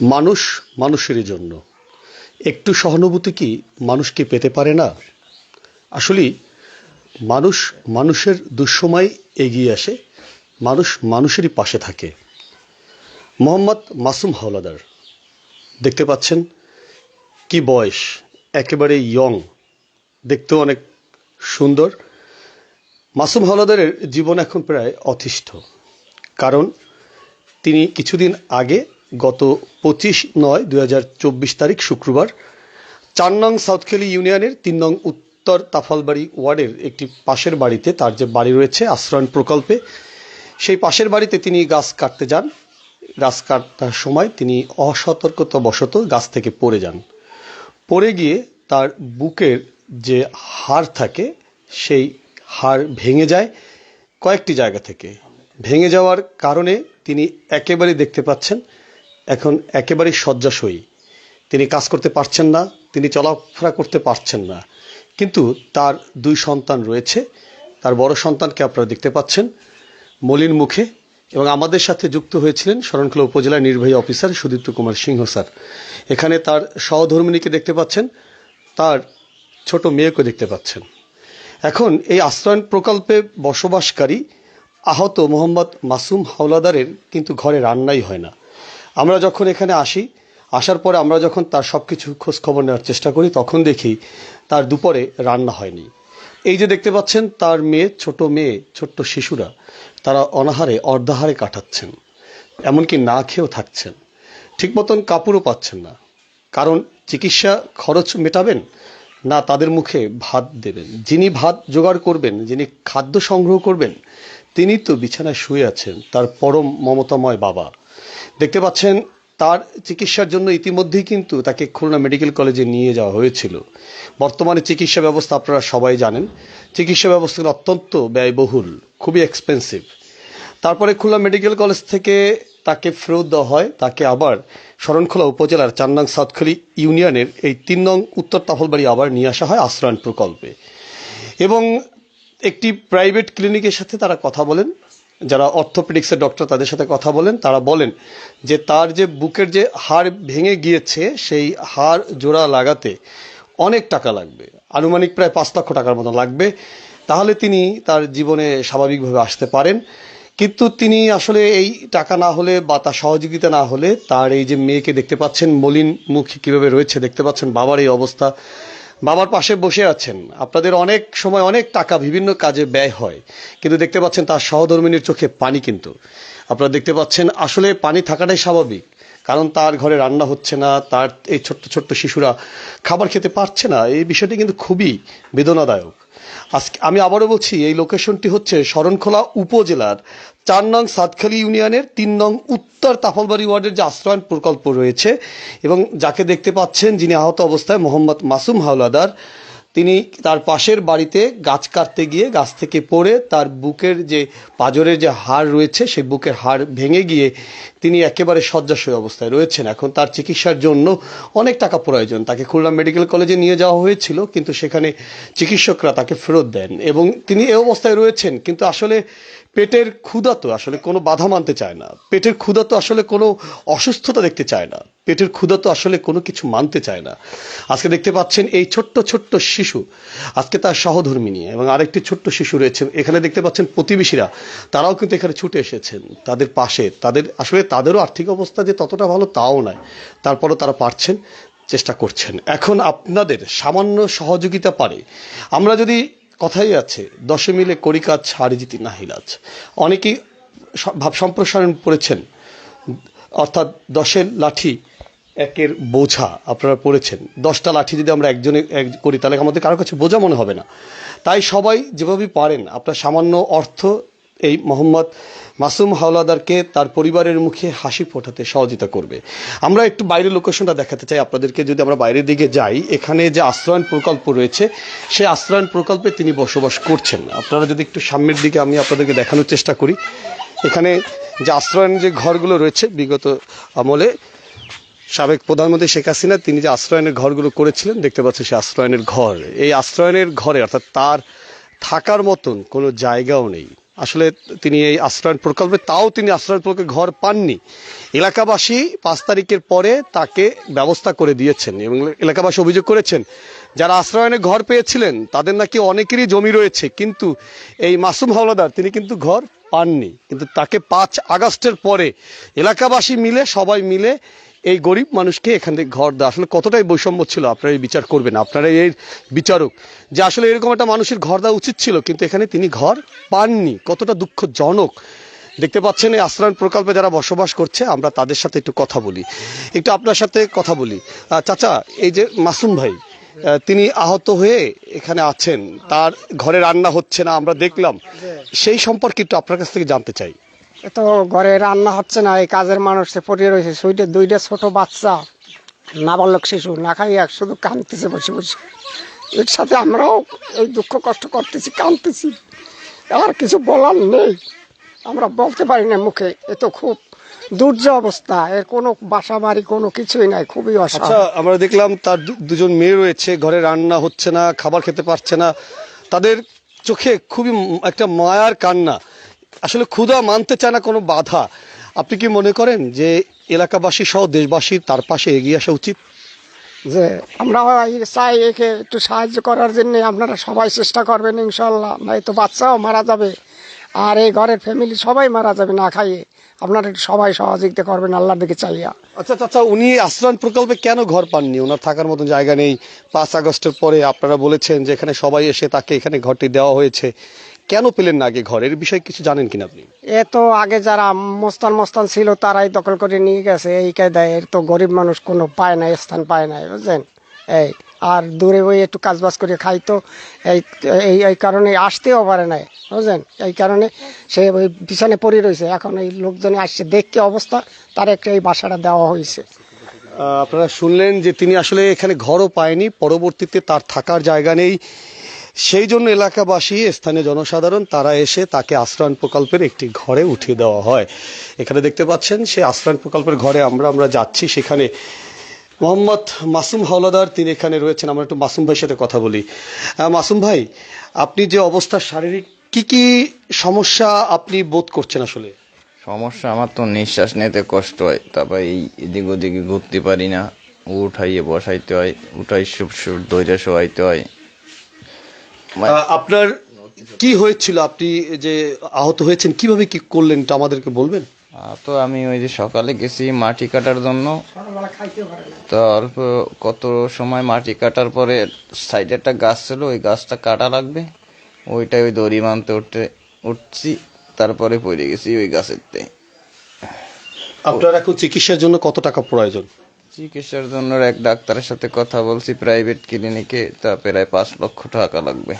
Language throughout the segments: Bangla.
মানুষ মানুষেরই জন্য। একটু সহানুভূতি কি মানুষকে পেতে পারে না? আসলে মানুষ মানুষের দুঃসময় এগিয়ে আসে, মানুষ মানুষেরই পাশে থাকে। মোহাম্মদ মাসুম হাওলাদার, দেখতে পাচ্ছেন কি বয়স একেবারে ইয়ং দেখতেও অনেক সুন্দর। মাসুম হাওলাদারের জীবন এখন প্রায় অতিষ্ঠ, কারণ তিনি কিছুদিন আগে গত পঁচিশ নয় দু তারিখ শুক্রবার চার নং সাউথখেলি ইউনিয়নের তিন নং উত্তর তাফালবাড়ি ওয়ার্ডের একটি পাশের বাড়িতে তার যে বাড়ি রয়েছে, আশ্রয়ণ প্রকল্পে, সেই পাশের বাড়িতে তিনি গাছ কাটতে যান। গাছ কাটার সময় তিনি অসতর্কতাবশত গাছ থেকে পড়ে যান। পড়ে গিয়ে তার বুকের যে হাড় থাকে, সেই হাড় ভেঙে যায় কয়েকটি জায়গা থেকে। ভেঙে যাওয়ার কারণে তিনি একেবারে দেখতে পাচ্ছেন এখন একেবারেই শয্যাশয়ী। তিনি কাজ করতে পারছেন না, তিনি চলাফেরা করতে পারছেন না। কিন্তু তার দুই সন্তান রয়েছে, তার বড় সন্তানকে আপনারা দেখতে পাচ্ছেন, মলিন মুখে, এবং আমাদের সাথে যুক্ত হয়েছিলেন শরণখোলা উপজেলার নির্বাহী অফিসার সুদীপ্ত কুমার সিংহ স্যার। এখানে তার সহধর্মিনীকে দেখতে পাচ্ছেন, তার ছোট মেয়েকে দেখতে পাচ্ছেন। এখন এই আশ্রয়ণ প্রকল্পে বসবাসকারী আহত মোহাম্মদ মাসুম হাওলাদারের কিন্তু ঘরে রান্নাই হয় না। আমরা যখন এখানে আসি, আসার পরে আমরা যখন তার সব কিছু খোঁজ খবর নেওয়ার চেষ্টা করি, তখন দেখি তার দুপুরে রান্না হয়নি। এই যে দেখতে পাচ্ছেন, তার মেয়ে, ছোট মেয়ে, ছোট্ট শিশুরা, তারা অনাহারে, অর্ধাহারে কাটাচ্ছেন। এমনকি না খেয়েও থাকছেন। ঠিক মতন কাপড়ও পাচ্ছেন না। কারণ চিকিৎসা খরচ মেটাবেন? না, তাদের মুখে ভাত দেবেন। যিনি ভাত জোগাড় করবেন, যিনি খাদ্য সংগ্রহ করবেন, তিনি তো বিছানায় শুয়ে আছেন, তার পরম মমতাময় বাবা। দেখতে পাচ্ছেন, তার চিকিৎসার জন্য ইতিমধ্যেই কিন্তু তাকে খুলনা মেডিকেল কলেজে নিয়ে যাওয়া হয়েছিল। বর্তমানে চিকিৎসা ব্যবস্থা আপনারা সবাই জানেন। চিকিৎসা ব্যবস্থা অত্যন্ত ব্যয়বহুল, খুবই এক্সপেন্সিভ তারপরে খুলনা মেডিকেল কলেজ থেকে তাকে ফেরত দেওয়া হয়। তাকে আবার শরণখোলা উপজেলার চার নং সাতখলি ইউনিয়নের এই তিন নং উত্তর তাফলবাড়ি আবার নিয়ে আসা হয় আশ্রয়ণ প্রকল্পে। এবং একটি প্রাইভেট ক্লিনিকের সাথে তারা কথা বলেন। যারা অর্থোপেডিক্সের ডক্টর তাদের সাথে কথা বলেন, তারা বলেন যে তার যে বুকের যে হাড় ভেঙে গিয়েছে, সেই হাড় জোড়া লাগাতে অনেক টাকা লাগবে। আনুমানিক প্রায় পাঁচ লক্ষ টাকার মতো লাগবে। তাহলে তিনি তার জীবনে স্বাভাবিকভাবে আসতে পারেন। কিন্তু তিনি আসলে এই টাকা না হলে বা তার সহযোগিতা না হলে তার এই যে মেয়েকে দেখতে পাচ্ছেন, মলিন মুখ কীভাবে রয়েছে, দেখতে পাচ্ছেন, বাবার এই অবস্থা বাবার পাশে বসে আছেন। আপনাদের অনেক সময় অনেক টাকা বিভিন্ন কাজে ব্যয় হয়। কিন্তু দেখতে পাচ্ছেন তার সহধর্মিনীর চোখে পানি কিন্তু। আপনারা দেখতে পাচ্ছেন আসলে পানি থাকাটাই স্বাভাবিক। কারণ তার ঘরে রান্না হচ্ছে না, তার এই ছোট্ট ছোট্ট শিশুরা খাবার খেতে পারছে না। এই বিষয়টি কিন্তু খুবই বেদনাদায়ক। আজকে আমি আবারও বলছি, এই লোকেশনটি হচ্ছে শরণখোলা উপজেলার চার নং সাতখালী ইউনিয়নের তিন নং উত্তর তাফলবাড়ি ওয়ার্ডের যে আশ্রয়ন প্রকল্প রয়েছে এবং যাকে দেখতে পাচ্ছেন যিনি আহত অবস্থায় মোহাম্মদ মাসুম হাওলাদার তিনি তার পাশের বাড়িতে গাছ কাটতে গিয়ে গাছ থেকে পড়ে তার বুকের যে পাজরের যে হাড় রয়েছে, সেই বুকের হাড় ভেঙে গিয়ে তিনি একেবারে শয্যাশয়ী অবস্থায় রয়েছেন। এখন তার চিকিৎসার জন্য অনেক টাকা প্রয়োজন। তাকে খুলনা মেডিকেল কলেজে নিয়ে যাওয়া হয়েছিল, কিন্তু সেখানে চিকিৎসকরা তাকে ফেরত দেন এবং তিনি এ অবস্থায় রয়েছেন। কিন্তু আসলে পেটের ক্ষুধা তো আসলে কোনো বাধা মানতে চায় না। পেটের ক্ষুধা তো আসলে কোনো অসুস্থতা দেখতে চায় না। পেটের ক্ষুধা তো আসলে কোনো কিছু মানতে চায় না। আজকে দেখতে পাচ্ছেন এই ছোট্ট ছোট্ট শিশু, আজকে তার সহধর্মী নিয়ে। এবং আরেকটি ছোট্ট শিশু রয়েছে, এখানে দেখতে পাচ্ছেন প্রতিবেশীরা, তারাও কিন্তু এখানে ছুটে এসেছেন তাদের পাশে। তাদের, আসলে তাদেরও আর্থিক অবস্থা যে ততটা ভালো তাও নয়। তারপরও তারা পারছেন, চেষ্টা করছেন। এখন আপনাদের সামান্য সহযোগিতা পারে। আমরা যদি কথাই আছে, দশে মিলে করি কাজ ছাড়ি জিতি নাহিলাজ অনেকেই ভাব, সম্প্রসারণ পড়েছেন অর্থাৎ দশের লাঠি একের বোঝা, আপনারা পড়েছেন। দশটা লাঠি যদি আমরা একজনে এক করি, তাহলে আমাদের কারও কাছে বোঝা মনে হবে না। তাই সবাই যেভাবে পারেন, আপনার সামান্য অর্থ এই মোহাম্মদ মাসুম হাওলাদারকে তার পরিবারের মুখে হাসি ফোটাতে সহযোগিতা করবে। আমরা একটু বাইরের লোকেশনটা দেখাতে চাই। আপনাদেরকে যদি আমরা বাইরের দিকে যাই, এখানে যে আশ্রয়ণ প্রকল্প রয়েছে, সেই আশ্রয়ণ প্রকল্পে তিনি বসবাস করছেন। আপনারা যদি একটু সামনের দিকে আমি আপনাদেরকে দেখানোর চেষ্টা করি। এখানে যে আশ্রয়ণ যে ঘরগুলো রয়েছে বিগত আমলে, সাবেক প্রধানমন্ত্রী শেখ হাসিনা, তিনি যে আশ্রয়নের ঘরগুলো করেছিলেন, দেখতে পাচ্ছেন সে আশ্রয়নের ঘর। এই আশ্রয়নের ঘরে, অর্থাৎ তার থাকার মতন কোনো জায়গাও নেই। আসলে তিনি এই আশ্রয়ণ প্রকল্পে, তাও তিনি আশ্রয়ণ প্রকল্পে ঘর পাননি। এলাকাবাসী পাঁচ তারিখের পরে তাকে ব্যবস্থা করে দিয়েছেন এবং এলাকাবাসী অভিযোগ করেছেন, যারা আশ্রয়নে ঘর পেয়েছিলেন, তাদের নাকি অনেকেরই জমি রয়েছে, কিন্তু এই মাসুম হাওলাদার, তিনি কিন্তু ঘর পাননি। কিন্তু তাকে পাঁচ আগস্টের পরে এলাকাবাসী মিলে, সবাই মিলে এই গরিব মানুষকে এখান থেকে ঘর দেওয়া। আসলে কতটাই বৈষম্য ছিল? আপনারা এই বিচার করবেন আপনারা এই বিচারক। যে আসলে এরকম একটা মানুষের ঘর দেওয়া উচিত ছিল, কিন্তু এখানে তিনি ঘর পাননি। কতটা দুঃখজনক। দেখতে পাচ্ছেন এই আশ্রয়ণ প্রকল্পে যারা বসবাস করছে, আমরা তাদের সাথে একটু কথা বলি। একটু আপনার সাথে কথা বলি। চাচা, এই যে মাসুম ভাই তিনি আহত হয়ে এখানে আছেন। তার ঘরে রান্না হচ্ছে না, আমরা দেখলাম। সেই সম্পর্কে একটু আপনার কাছ থেকে জানতে চাই। তো ঘরে রান্না হচ্ছে না, এই কাজের মানুষ সে পড়ে রয়েছে। সুইটে দুইটা ছোট বাচ্চা, নাবালক শিশু, না খাইয়া শুধু কাঁদতেছে বসে বসে। এর সাথে আমরাও এই দুঃখ কষ্ট করতেছি, কাঁদতেছি। আর কিছু বলার নেই। আমরা বলতে পারি না মুখে, এ তো খুব দুর্য অবস্থা এর কোনো বাসা বাড়ি কোনো কিছুই নাই খুবই আচ্ছা অসহায় আমরা দেখলাম তার দু- দুজন মেয়ে রয়েছে ঘরে রান্না হচ্ছে না খাবার খেতে পারছে না। তাদের চোখে খুবই ম- একটা মায়ার কান্না। আসলে ক্ষুধা মানতে চায় না কোনো বাধা। আপনি কি মনে করেন যে এলাকাবাসী সহ দেশবাসীর তার পাশে এগিয়ে আসা উচিত? যে আমরা চাই একে একটু সাহায্য করার জন্য আপনারা সবাই চেষ্টা করবেন ইনশাল্লাহ। নাই তো বাচ্চাও মারা যাবে। আর এই ঘরের ফ্যামিলি সবাই মারা যাবে না খাইয়ে। আপনারা একটু সবাই সহযোগিতা করবেন আল্লাহর দিকে চাইয়া। আচ্ছা আচ্ছা উনি আশ্রয়ণ প্রকল্পে কেন ঘর পাননি? ওনার থাকার মতো জায়গা নেই। পাঁচ আগস্টের পরে আপনারা বলেছেন যে এখানে সবাই এসে তাকে এখানে ঘরটি দেওয়া হয়েছে। কেন পেলেন না আগে ঘরের বিষয়ে কিছু জানেন কিনা আপনি? এ তো আগে যারা মস্তান মস্তান ছিল তারাই দখল করে নিয়ে গেছে। এই কায়দায় এর তো গরিব মানুষ কোনো পায় না স্থান পায় না বুঝলেন? এই আর দূরে ওই একটু কাজ বাজ করে খাই তো। এই এই এই কারণে আসতেও পারে না বুঝলেন? এই কারণে সে ওই পিছনে পড়ে রয়েছে। এখন এই লোকজনে আসছে, দেখতে অবস্থা, তার একটা এই বাসাটা দেওয়া হয়েছে। আপনারা শুনলেন যে তিনি আসলে এখানে ঘরও পায়নি, পরবর্তীতে তার থাকার জায়গা নেই। সেই জন্য এলাকাবাসী, স্থানীয় জনসাধারণ, তারা এসে তাকে আশ্রয়ণ প্রকল্পের একটি ঘরে উঠিয়ে দেওয়া হয়। এখানে দেখতে পাচ্ছেন সেই আশ্রয়ণ প্রকল্পের ঘরে আমরা আমরা যাচ্ছি, সেখানে মোহাম্মদ মাসুম হাওলাদার তিনি এখানে রয়েছেন। আমরা একটু মাসুম ভাইয়ের সাথে কথা বলি। মাসুম ভাই আপনি যে অবস্থা শারীরিক কি কি সমস্যা আপনি বোধ করছেন আসলে? সমস্যা আমার তো নিঃশ্বাস নিতে কষ্ট হয়। তারপর এই এদিক ওদিকে ঘুরতে পারি না। উঠাইয়ে বসাইতে হয় উঠাই দইরা শোয়াইতে হয়। আপনার কি হয়েছিল? আপনি যে আহত হয়েছেন কীভাবে কি করলেন এটা আমাদেরকে বলবেন? তো আমি ওই যে সকালে গেছি মাটি কাটার জন্য। তো অল্প কত সময় মাটি কাটার পরে সাইডে একটা গাছ ছিল ওই গাছটা কাটা লাগবে। ওইটাই ওই দড়ি মানতে উঠতে উঠছি তারপরে পড়ে গেছি ওই গাছেরতে আপনার এখন চিকিৎসার জন্য কত টাকা প্রয়োজন? চিকিৎসার জন্য এক ডাক্তারের সাথে কথা বলছি প্রাইভেট ক্লিনিকে তা প্রায় পাঁচ লক্ষ টাকা লাগবে।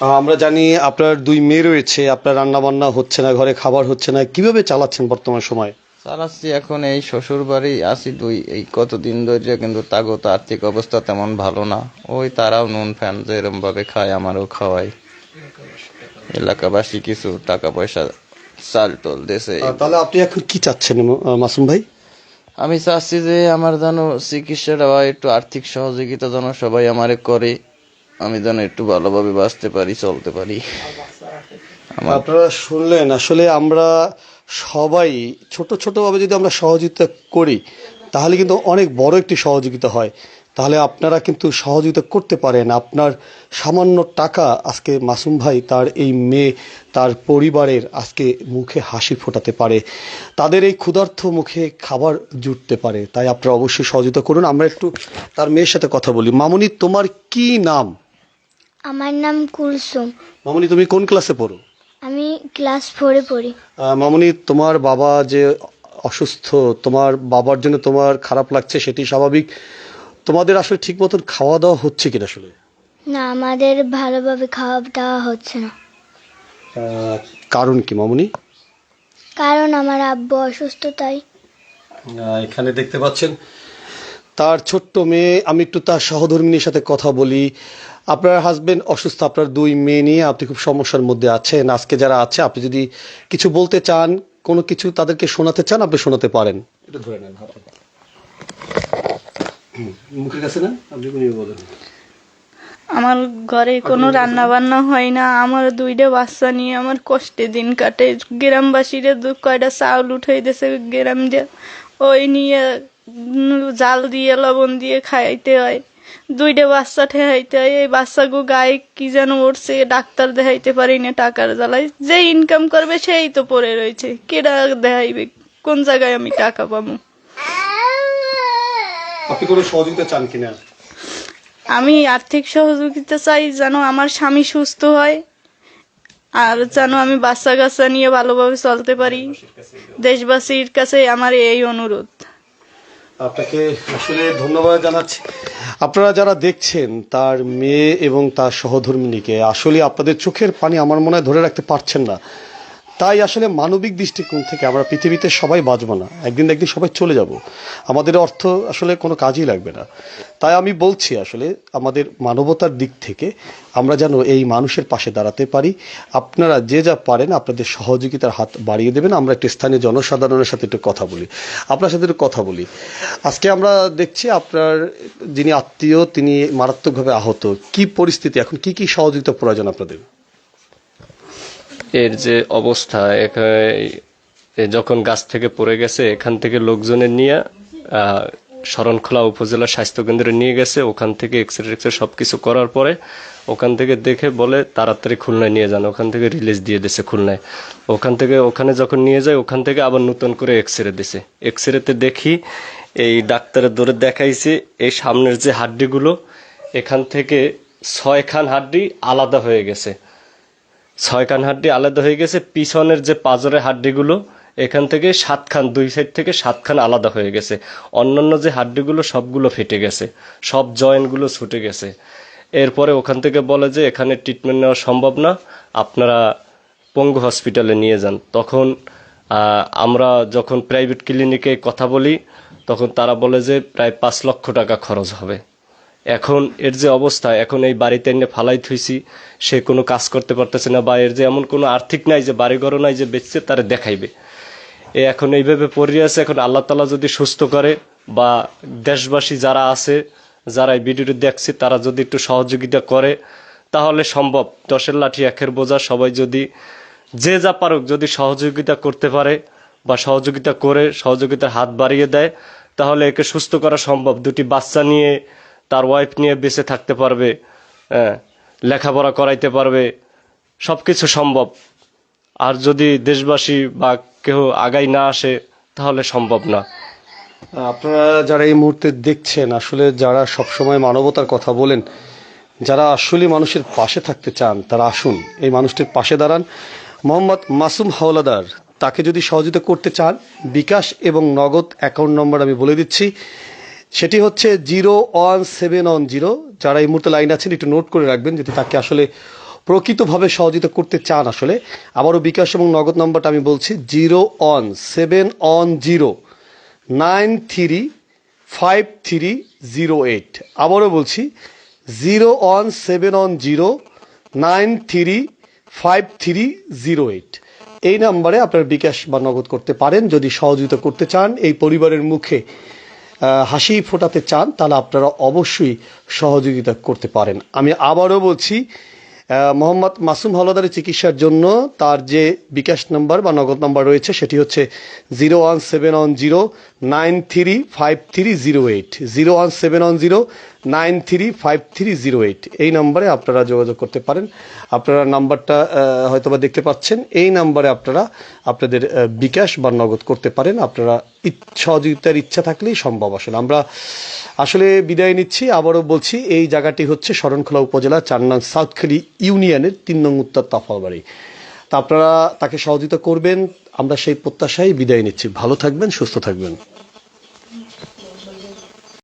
আমরা জানি আপনার দুই মেয়ে রয়েছে আপনার রান্না বান্না হচ্ছে না ঘরে খাবার হচ্ছে না কীভাবে চালাচ্ছেন বর্তমান সময়? চালাচ্ছি এখন এই শ্বশুর বাড়ি আছি দুই এই কতদিন ধরে কিন্তু তাগো আর্থিক অবস্থা তেমন ভালো না। ওই তারাও নুন ফ্যান যেরম ভাবে খায় আমারও খাওয়াই। এলাকাবাসী কিছু টাকা পয়সা চাল টোল দেশে তাহলে আপনি এখন কি চাচ্ছেন মাসুম ভাই? আমি চাচ্ছি যে আমার যেন চিকিৎসাটা একটু আর্থিক সহযোগিতা যেন সবাই আমারে করে। আমি যেন একটু ভালোভাবে বাঁচতে পারি, চলতে পারি। আপনারা শুনলেন, আসলে আমরা সবাই ছোট ছোটভাবে যদি আমরা সহযোগিতা করি, তাহলে কিন্তু অনেক বড় একটি সহযোগিতা হয়। তাহলে আপনারা কিন্তু সহযোগিতা করতে পারেন। আপনার সামান্য টাকা আজকে মাসুম ভাই, তার এই মেয়ে, তার পরিবারের আজকে মুখে হাসি ফোটাতে পারে। তাদের এই ক্ষুধার্থ মুখে খাবার জুটতে পারে। তাই আপনারা অবশ্যই সহযোগিতা করুন। আমরা একটু তার মেয়ের সাথে কথা বলি। মামুনি, তোমার কি নাম? আমার নাম কুলসুম। মামুনি তুমি কোন ক্লাসে পড়ো? আমি ক্লাস ফোরে পড়ি। মামুনি তোমার বাবা যে অসুস্থ তোমার বাবার জন্য তোমার খারাপ লাগছে সেটি স্বাভাবিক। তোমাদের আসলে ঠিক মতন খাওয়া দাওয়া হচ্ছে কিনা আসলে? না আমাদের ভালোভাবে খাওয়া দাওয়া হচ্ছে না। কারণ কি মামুনি? কারণ আমার আব্বু অসুস্থ তাই। এখানে দেখতে পাচ্ছেন তার ছোট্ট মেয়ে আমি একটু তার সহধর্মিনীর সাথে কথা বলি। আপনার হাজবেন্ড অসুস্থ আপনার দুই মেয়ে নিয়ে আপনি খুব সমস্যার মধ্যে আছেন। আজকে যারা আছে আপনি যদি কিছু বলতে চান কোনো কিছু তাদেরকে শোনাতে চান আপনি শোনাতে পারেন। এটা ধরে নেন মুখের কাছে না আপনি বলেন আমার ঘরে কোনো রান্না বান্না হয় না আমার দুইটা বাচ্চা নিয়ে আমার কষ্টে দিন কাটে। গ্রামবাসীরা দু কয়টা চাউল উঠাই দিয়েছে গ্রাম দিয়ে ওই নিয়ে জাল দিয়ে লবণ দিয়ে খাইতে হয়। দুইটা বাচ্চা ঠেহাইতে হয় এই বাচ্চাগু গায়ে কি যেন উঠছে ডাক্তার দেখাইতে পারি না টাকার জ্বালায়। যে ইনকাম করবে সেই তো পড়ে রয়েছে। কেডা দেখাইবে? কোন জায়গায় আমি টাকা পাবো? আপনি কোনো সহযোগিতা চান কিনা? আমি আর্থিক সহযোগিতা চাই যেন আমার স্বামী সুস্থ হয় আর যেন আমি বাচ্চা কাচ্চা নিয়ে ভালোভাবে চলতে পারি। দেশবাসীর কাছে আমার এই অনুরোধ। আপনাকে আসলে ধন্যবাদ জানাচ্ছি। আপনারা যারা দেখছেন, তার মেয়ে এবং তার সহধর্মিনীকে, আসলে আপনাদের চোখের পানি আমার মনে হয় ধরে রাখতে পারছেন না। তাই আসলে মানবিক দৃষ্টিকোণ থেকে আমরা পৃথিবীতে সবাই বাঁচবো না। একদিন একদিন সবাই চলে যাব। আমাদের অর্থ আসলে কোনো কাজই লাগবে না। তাই আমি বলছি আসলে আমাদের মানবতার দিক থেকে আমরা যেন এই মানুষের পাশে দাঁড়াতে পারি। আপনারা যে যা পারেন আপনাদের সহযোগিতার হাত বাড়িয়ে দেবেন। আমরা একটু স্থানীয় জনসাধারণের সাথে একটু কথা বলি। আপনার সাথে একটু কথা বলি। আজকে আমরা দেখছি আপনার যিনি আত্মীয়, তিনি মারাত্মকভাবে আহত। কি পরিস্থিতি? এখন কি কি সহযোগিতা প্রয়োজন আপনাদের? এর যে অবস্থা যখন গাছ থেকে পড়ে গেছে, এখান থেকে লোকজনের নিয়ে শরণখোলা উপজেলা স্বাস্থ্য কেন্দ্রে নিয়ে গেছে। ওখান থেকে এক্স রে টেক্সরে সবকিছু করার পরে ওখান থেকে দেখে বলে, তাড়াতাড়ি খুলনায় নিয়ে যান। ওখান থেকে রিলিজ দিয়ে দিছে খুলনায়। ওখান থেকে, ওখানে যখন নিয়ে যায়, ওখান থেকে আবার নতুন করে এক্স রে দিছে। এক্স রেতে দেখি, এই ডাক্তারের দৌড়ে দেখাইছে, এই সামনের যে হাড্ডিগুলো, এখান থেকে ছয়খান হাড্ডি আলাদা হয়ে গেছে। ছয় খান হাড্ডি আলাদা হয়ে গেছে, পিছনের যে পাজরের হাড্ডিগুলো, এখান থেকে সাত খান, দুই সাইড থেকে সাত খান আলাদা হয়ে গেছে। অন্যান্য যে হাড্ডিগুলো, সবগুলো ফেটে গেছে, সব জয়েন্টগুলো ছুটে গেছে। এরপরে ওখান থেকে বলে যে, এখানে ট্রিটমেন্ট নেওয়া সম্ভব না, আপনারা পঙ্গু হসপিটালে নিয়ে যান। তখন আমরা যখন প্রাইভেট ক্লিনিকে কথা বলি, তখন তারা বলে যে, প্রায় পাঁচ লক্ষ টাকা খরচ হবে। এখন এর যে অবস্থা, এখন এই বাড়িতে এনে ফালাই থইছি, সে কোনো কাজ করতে পারতেছে না বা এর যে এমন কোনো আর্থিক নাই যে বাড়ি ঘরও নাই যে, বেচছে, তারা দেখাইবে। এ এখন এইভাবে পড়ে আছে, এখন আল্লাহ তালা যদি সুস্থ করে বা দেশবাসী যারা আছে, যারা এই ভিডিওটি দেখছে, তারা যদি একটু সহযোগিতা করে, তাহলে সম্ভব। দশের লাঠি, একের বোঝা, সবাই যদি যে যা পারুক, যদি সহযোগিতা করতে পারে বা সহযোগিতা করে, সহযোগিতার হাত বাড়িয়ে দেয়, তাহলে একে সুস্থ করা সম্ভব। দুটি বাচ্চা নিয়ে তার ওয়াইফ নিয়ে বেঁচে থাকতে পারবে হ্যাঁ লেখাপড়া করাইতে পারবে সব কিছু সম্ভব। আর যদি দেশবাসী বা কেউ আগাই না আসে, তাহলে সম্ভব না। আপনারা যারা এই মুহূর্তে দেখছেন, আসলে যারা সবসময় মানবতার কথা বলেন, যারা আসলে মানুষের পাশে থাকতে চান, তারা আসুন। এই মানুষটির পাশে দাঁড়ান। মোহাম্মদ মাসুম হাওলাদার, তাকে যদি সহযোগিতা করতে চান, বিকাশ এবং নগদ অ্যাকাউন্ট নম্বর আমি বলে দিচ্ছি। সেটি হচ্ছে zero one seven one zero. যারা এই মুহূর্তে লাইন আছেন, একটু নোট করে রাখবেন যদি তাকে আসলে প্রকৃতভাবে সহযোগিতা করতে চান আসলে। আবারও বিকাশ এবং নগদ নম্বরটা আমি বলছি, zero one seven one zero nine three five three zero eight. আবারও বলছি, zero one seven one zero nine three five three zero eight. এই নাম্বারে আপনার বিকাশ বা নগদ করতে পারেন, যদি সহযোগিতা করতে চান। এই পরিবারের মুখে হাসি ফোটাতে চান, তাহলে আপনারা অবশ্যই সহযোগিতা করতে পারেন। আমি আবারও বলছি মোহাম্মদ মাসুম হলদারের চিকিৎসার জন্য তার যে বিকাশ নাম্বার বা নগদ নাম্বার রয়েছে, সেটি হচ্ছে zero one seven one zero nine three five three zero eight. Zero one seven one zero nine three five three zero eight. এই নাম্বারে আপনারা যোগাযোগ করতে পারেন। আপনারা নাম্বারটা হয়তোবা দেখতে পাচ্ছেন। এই নাম্বারে আপনারা আপনাদের বিকাশ বা নগদ করতে পারেন। আপনারা সহযোগিতার ইচ্ছা থাকলেই সম্ভব আসলে। আমরা আসলে বিদায় নিচ্ছি। আবারও বলছি, এই জায়গাটি হচ্ছে শরণখোলা উপজেলা, চার সাউথখালি ইউনিয়নের তিন নং উত্তর তাফালবাড়ি তা আপনারা তাকে সহযোগিতা করবেন। আমরা সেই প্রত্যাশায় বিদায় নিচ্ছি। ভালো থাকবেন, সুস্থ থাকবেন।